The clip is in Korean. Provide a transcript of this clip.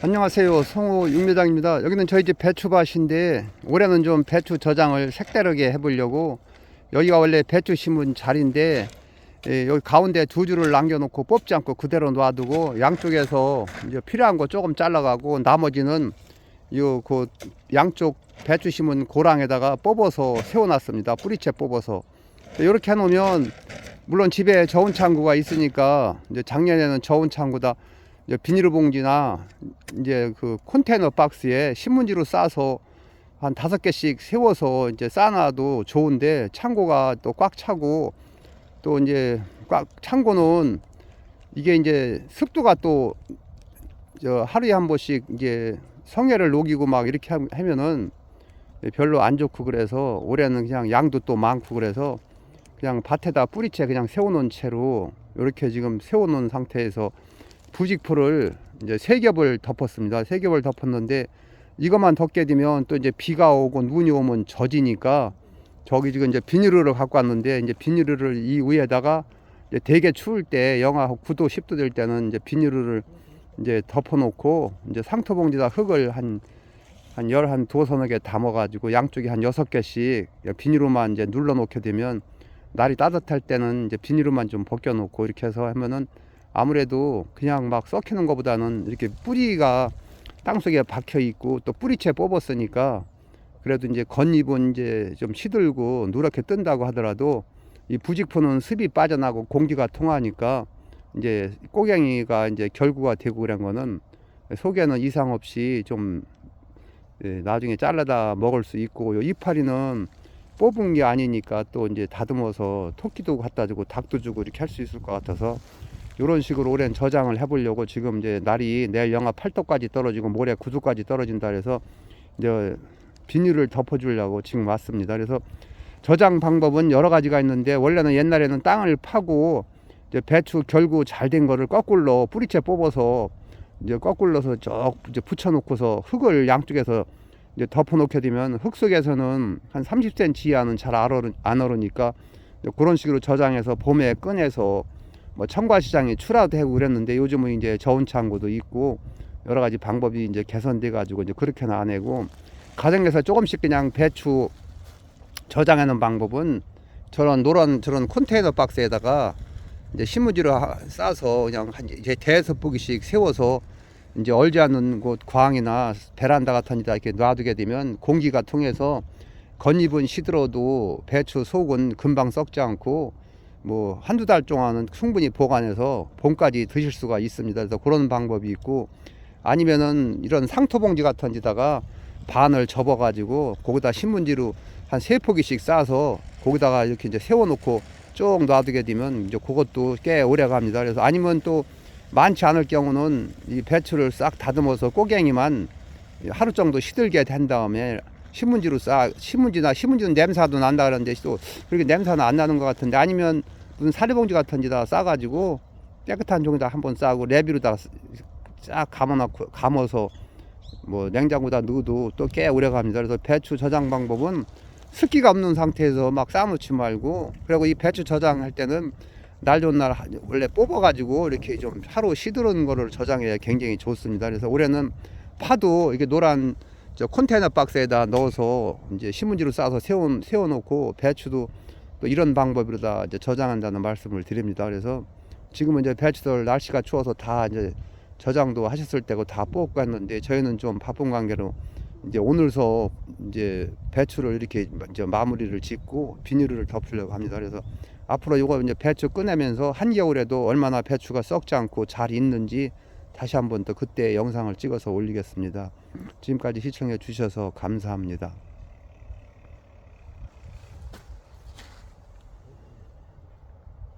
안녕하세요. 성우 육매장입니다. 여기는 저희 집 배추밭인데 올해는 좀 배추 저장을 색다르게 해보려고 여기가 원래 배추 심은 자리인데 예, 여기 가운데 두 줄을 남겨놓고 뽑지 않고 그대로 놔두고 양쪽에서 이제 필요한 거 조금 잘라가고 나머지는 요그 양쪽 배추 심은 고랑에다가 뽑아서 세워놨습니다. 뿌리채 뽑아서 이렇게 해놓으면 물론 집에 저온 창구가 있으니까 이제 작년에는 저온 창구다 이제 비닐봉지나 이제 그 컨테이너 박스에 신문지로 싸서 한 다섯 개씩 세워서 이제 싸놔도 좋은데 창고가 또 꽉 차고 또 이제 꽉 창고는 이게 이제 습도가 또 저 하루에 한 번씩 이제 성해를 녹이고 막 이렇게 함- 하면은 별로 안 좋고 그래서 올해는 그냥 양도 또 많고 그래서 그냥 밭에다 뿌리채 그냥 세워놓은 채로 이렇게 지금 세워놓은 상태에서 부직포를 이제 세 겹을 덮었습니다. 세 겹을 덮었는데 이것만 덮게 되면 또 이제 비가 오고 눈이 오면 젖으니까 저기 지금 이제 비닐을 갖고 왔는데 이제 비닐을 이 위에다가 이제 되게 추울 때 영하 9도 10도 될 때는 이제 비닐을 이제 덮어놓고 이제 상토봉지다 흙을 한 한 열 한 두어 서너 개 담아가지고 양쪽에 한 여섯 개씩 비닐로만 이제 눌러 놓게 되면 날이 따뜻할 때는 이제 비닐로만 좀 벗겨놓고 이렇게 해서 하면은 아무래도 그냥 막 썩히는 것보다는 이렇게 뿌리가 땅속에 박혀 있고 또 뿌리채 뽑았으니까 그래도 이제 겉잎은 이제 좀 시들고 누렇게 뜬다고 하더라도 이 부직포는 습이 빠져나고 공기가 통하니까 이제 꼬갱이가 이제 결구가 되고 그런 거는 속에는 이상 없이 좀 예, 나중에 잘라다 먹을 수 있고 요 이파리는 뽑은 게 아니니까 또 이제 다듬어서 토끼도 갖다 주고 닭도 주고 이렇게 할 수 있을 것 같아서 이런 식으로 올해는 저장을 해보려고 지금 이제 날이 내일 영하 8도까지 떨어지고 모레 9도까지 떨어진다 그래서 이제 비닐을 덮어주려고 지금 왔습니다. 그래서 저장 방법은 여러 가지가 있는데 원래는 옛날에는 땅을 파고 이제 배추 결구 잘된 거를 거꾸로 뿌리채 뽑아서 이제 거꾸로서 쭉 이제 붙여놓고서 흙을 양쪽에서 이제 덮어놓게 되면 흙 속에서는 한 30cm 이하는 잘 안 얼으- 안 얼으니까 그런 식으로 저장해서 봄에 꺼내서 뭐 청과시장에 출하도 하고 그랬는데 요즘은 이제 저온 창고도 있고 여러 가지 방법이 이제 개선돼 가지고 이제 그렇게는 안 하고 가정에서 조금씩 그냥 배추 저장하는 방법은 저런 노란 저런 컨테이너 박스에다가 이제 신문지로 하- 싸서 그냥 한 이제 대여섯 포기씩 세워서 이제 얼지 않는 곳 광이나 베란다 같은 데다 이렇게 놔두게 되면 공기가 통해서 겉잎은 시들어도 배추 속은 금방 썩지 않고 뭐 한두 달 동안은 충분히 보관해서 봄까지 드실 수가 있습니다. 그래서 그런 방법이 있고 아니면은 이런 상토 봉지 같은 데다가 반을 접어 가지고 거기다 신문지로 한 세 포기씩 싸서 거기다가 이렇게 이제 세워 놓고 쭉 놔두게 되면 이제 그것도 꽤 오래 갑니다. 그래서 아니면 또 많지 않을 경우는 이 배추를 싹 다듬어서 꼬갱이만 하루 정도 시들게 된 다음에 신문지로 싹 신문지나 신문지는 냄새도 난다 그러는데 또 그렇게 냄새는 안 나는 것 같은데 아니면 무슨 사료봉지 같은 데다 싸가지고 깨끗한 종이다 한번 싸고 레비로다가 쫙 감아놓고 감아서 뭐 냉장고다 넣어도 또 꽤 오래 갑니다. 그래서 배추 저장 방법은 습기가 없는 상태에서 막 싸놓지 말고 그리고 이 배추 저장할 때는 날 좋은 날 원래 뽑아가지고 이렇게 좀 하루 시드는 거를 저장해야 굉장히 좋습니다. 그래서 올해는 파도 이게 노란 저 컨테이너 박스에다 넣어서 이제 신문지로 싸서 세워 세워놓고 배추도 또 이런 방법으로 다 이제 저장한다는 말씀을 드립니다. 그래서 지금은 이제 배추들 날씨가 추워서 다 이제 저장도 하셨을 때고 다 뽑고 했는데 저희는 좀 바쁜 관계로 이제 오늘서 이제 배추를 이렇게 이제 마무리를 짓고 비닐을 덮으려고 합니다. 그래서 앞으로 이거 이제 배추 꺼내면서 한겨울에도 얼마나 배추가 썩지 않고 잘 있는지 다시 한번 더 그때 영상을 찍어서 올리겠습니다. 지금까지 시청해 주셔서 감사합니다.